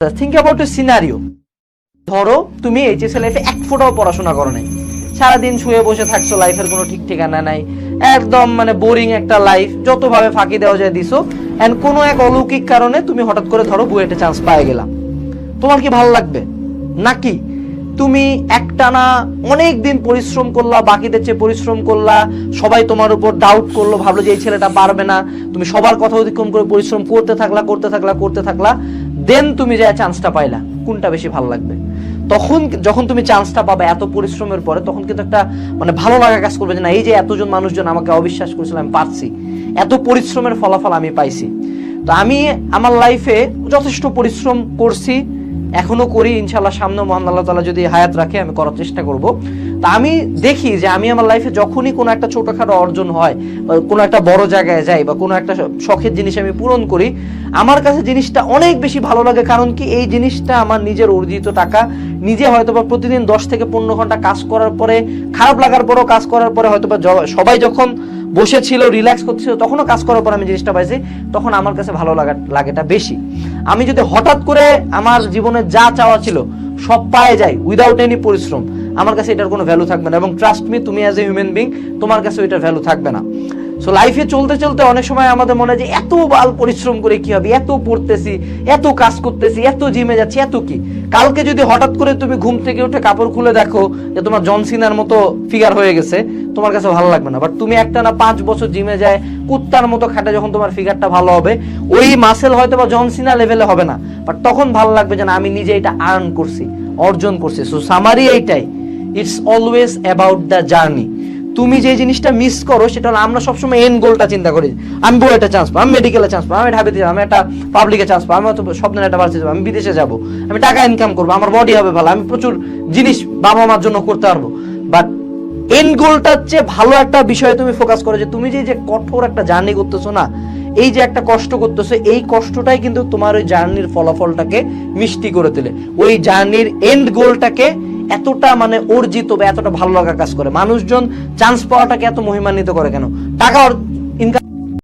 Think about a scenario ধরো, তুমি HSA লাইফে এক ফোটাও পড়াশোনা করো নাই। সারাদিন শুয়ে বসে থাকছো লাইফের কোনো ঠিক ঠিকানা নাই। একদম মানে বোরিং একটা লাইফ যতভাবে ফাঁকি দেওয়া যায় দিছো। এন্ড কোনো এক অলৌকিক কারণে তুমি হঠাৎ করে ধরো বুয়েটে চান্স পায়ে গেলাম তোমার কি ভালো লাগবে? নাকি তুমি একটানা অনেক দিন পরিশ্রম করলা, বাকিদের চেয়ে পরিশ্রম করলা, সবাই তোমার উপর ডাউট করল, ভাবলো যে এই ছেলেটা পারবে না। তুমি সবার কথা অতিক্রম করে পরিশ্রম করতে থাকলা করতে থাকলা করতে থাকলা। দেন তুমি যে চান্সটা পাইলা, কোনটা বেশি ভালো লাগবে? তখন যখন তুমি চান্সটা পাবে এত পরিশ্রমের পরে, তখন কিন্তু একটা মানে ভালো লাগা কাজ করবে যে না, এই যে এতজন মানুষজন আমাকে অবিশ্বাস করেছিল, আমি পারছি। এত পরিশ্রমের ফলাফল আমি পাইছি। তো আমি, আমার লাইফে যথেষ্ট পরিশ্রম করছি এখনও করি ইনশাল্লাহ সামনে মহান আল্লাহ তালা যদি হায়াত রাখে, আমি করার চেষ্টা করব। তা আমি দেখি যে আমি আমার লাইফে যখনই কোনো একটা ছোটখাটো অর্জন হয় কোনো একটা বড় জায়গায় যাই, বা কোনো একটা শখের জিনিস আমি পূরণ করি, আমার কাছে জিনিসটা অনেক বেশি ভালো লাগে। কারণ কি? এই জিনিসটা আমার নিজের অর্জিত টাকা, নিজে হয়তো বা প্রতিদিন দশ থেকে পনেরো ঘণ্টা কাজ করার পরে, খারাপ লাগার পরেও কাজ করার পরে হয়তো বা সবাই যখন বসেছিল রিল্যাক্স করছিল, তখনও কাজ করার পর আমি জিনিসটা পাইছি, তখন আমার কাছে ভালো লাগা, লাগেটা বেশি। আমি যদি হঠাৎ করে আমার জীবনে যা চাওয়া ছিল, সব পায়ে যাই উইদাউট এনি পরিশ্রম, আমার কাছে এটার কোনো ভ্যালু থাকবে না। এবং ট্রাস্ট মি তুমি অ্যাজ এ হিউম্যান বিং তোমার কাছে ওইটার ভ্যালু থাকবে না। সো লাইফে চলতে চলতে অনেক সময় আমাদের মনে হয় যে এত বাল পরিশ্রম করে কি হবে? এত পড়তেছি, এত কাজ করতেছি, এত জিমে যাচ্ছি, এত কি? কালকে যদি হঠাৎ করে তুমি ঘুম থেকে উঠে কাপড় খুলে দেখো যে তোমার জনসিনার মতো ফিগার হয়ে গেছে, তোমার কাছে ভালো লাগবে না। বাট তুমি একটা না পাঁচ বছর জিমে যায়, কুত্তার মতো খাটে যখন তোমার ফিগারটা ভালো হবে, ওই মাসেল হয়তো বা জনসিনা লেভেলে হবে না। বাট তখন ভালো লাগবে যে না, আমি নিজে এটা আর্ন করছি, অর্জন করছি। সো সামারি এইটাই it's always about the journey তুমি যে জিনিসটা মিস করো, সেটা হলো আমরা সবসময় এন গোলটা চিন্তা করি। আমি বুয়েটে চান্স পাবো, আমি মেডিকেলে চান্স পাবো, আমি ঢাবিতে যাব, আমি একটা পাবলিকে চান্স পাবো, আমি স্বপ্নের একটা বাড়ছে যাব, আমি বিদেশে যাব, আমি টাকা ইনকাম করব, আমার বডি হবে ভালো, আমি প্রচুর জিনিস বাবা মার জন্য করতে পারব। বাট এন গোলটার চেয়ে ভালো একটা বিষয়ে তুমি ফোকাস করো যে তুমি যে যে কঠোর একটা জার্নি করতেছো না, এই যে একটা কষ্ট করতেছো, এই কষ্টটাই কিন্তু তোমার ওই জার্নির ফলাফলটাকে মিষ্টি করে তোলে। ওই জার্নির এন্ড গোলটাকে এতটা মানে অর্জিত বা এতটা ভালো লাগা কাজ করে। মানুষজন চান্স পাওয়াটাকে এত মহিমান্বিত করে কেন? টাকা